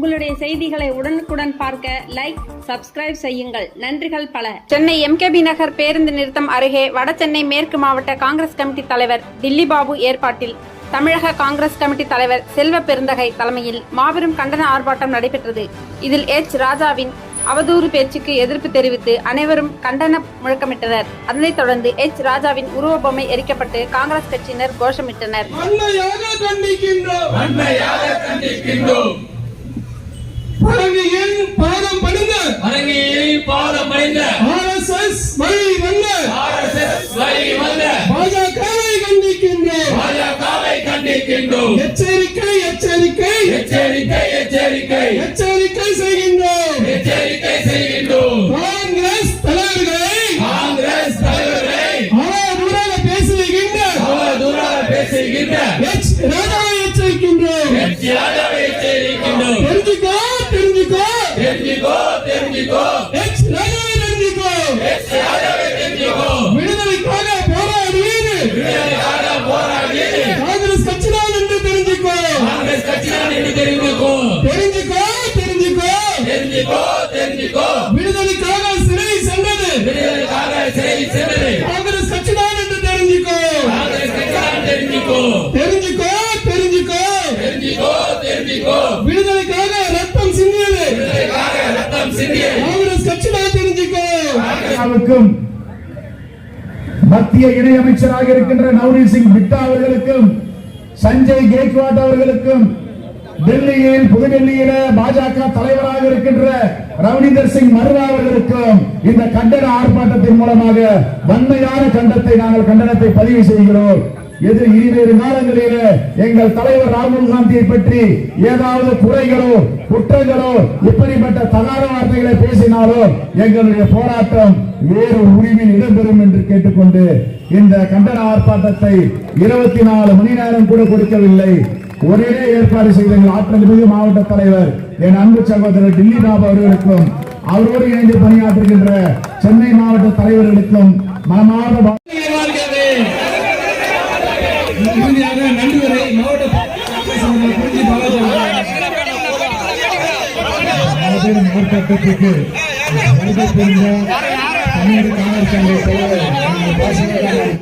உங்களுடைய செய்திகளை உடனுக்குடன் பார்க்க லைக் சப்ஸ்கிரைப் செய்யுங்கள். நன்றிகள் பல. சென்னை எம்கேபி நகர் பேருந்து நிறுத்தம் அருகே வடசென்னை மேற்கு மாவட்ட காங்கிரஸ் கமிட்டி தலைவர் தில்லி பாபு ஏற்பாட்டில் தமிழக காங்கிரஸ் கமிட்டி தலைவர் செல்வ பெருந்தகை தலைமையில் மாபெரும் கண்டன ஆர்ப்பாட்டம் நடைபெற்றது. இதில் எச். ராஜாவின் அவதூறு பேச்சுக்கு எதிர்ப்பு தெரிவித்து அனைவரும் கண்டன முழக்கமிட்டனர். அதனைத் தொடர்ந்து எச். ராஜாவின் உருவபொம்மை எரிக்கப்பட்டு காங்கிரஸ் கட்சியினர் கோஷமிட்டனர். பழனியின் பாதம் பணிந்த அரங்கியில் பாதம் அடைந்த ஆர்எஸ்எஸ் வழி வந்த. ஆர்எஸ்எஸ் வழி வந்த. பாஜகவை கண்டிக்கின்றோம். பாஜகவை கண்டிக்கின்றோம். எச்சரிக்கை எச்சரிக்கை. எச்சரிக்கை எச்சரிக்கை. எச்சரிக்கை செய்கின்றோம். எச்சரிக்கை செய்கின்றோம். காங்கிரஸ் தலைவர்களை. காங்கிரஸ் தலைவர்களை. அவதூறாக பேசுகின்ற. அவதூறாக பேசுகின்ற. எச். ராஜாவை எச்சரிக்கின்றோம். எச். யாதவை எச்சரிக்கின்றோம். விடுதலைக்காக சிறை சென்றது காங்கிரஸ் கட்சிதான் என்று தெரிஞ்சுக்கோ. காங்கிரஸ் கட்சிதான் தெரிஞ்சுக்கோ. தெரிஞ்சுக்கோ தெரிஞ்சுக்கோ. தெரிஞ்சுக்கோ தெரிஞ்சுக்கோ. விடுதலைக்காக ரத்தம் சிந்தியது. விடுதலைக்காக ரத்தம் சிந்தியது. காங்கிரஸ் கட்சிதான் தெரிஞ்சுக்கோ. அவருக்கும் மத்திய இணையமைச்சராக இருக்கின்ற நவ்ரீத் சிங் பிட்டா அவர்களுக்கும் சஞ்சய் கேக்வாட் அவர்களுக்கும் டெல்லியில் புதுடெல்லியில பாஜக தலைவராக இருக்கின்ற ரவீந்தர் சிங் மர்வா அவர்களுக்கும் இந்த கண்டன ஆர்ப்பாட்டத்தின் மூலமாக வன்மையான கண்டத்தை நாங்கள் கண்டனத்தை பதிவு செய்கிறோம். எதிர் இருவேறு காலங்களிலே எங்கள் தலைவர் ராகுல் காந்தியை பற்றி ஏதாவது குறைகளோ குற்றங்களோ இப்படிப்பட்ட தகார வார்த்தைகளை பேசினாலோ எங்களுடைய போராட்டம் வேறு உரிமையில் இடம்பெறும் என்று கேட்டுக்கொண்டு இந்த கண்டன ஆர்ப்பாட்டத்தை இருபத்தி நாலு மணி நேரம் கூட கொடுக்கவில்லை. ஒரே ஏற்பாடு செய்த ஆற்றல் மிகு மாவட்ட தலைவர் என் அன்பு சகோதரர் டில்லி பாபு அவர்களுக்கும் அவரோடு இணைந்து பணியாற்றுகின்ற சென்னை மாவட்ட தலைவர்களுக்கும் மனமார்ந்த வா- மாவட்ட வருகை புரிந்த தமிழக காங்கிரஸ் தலைவர்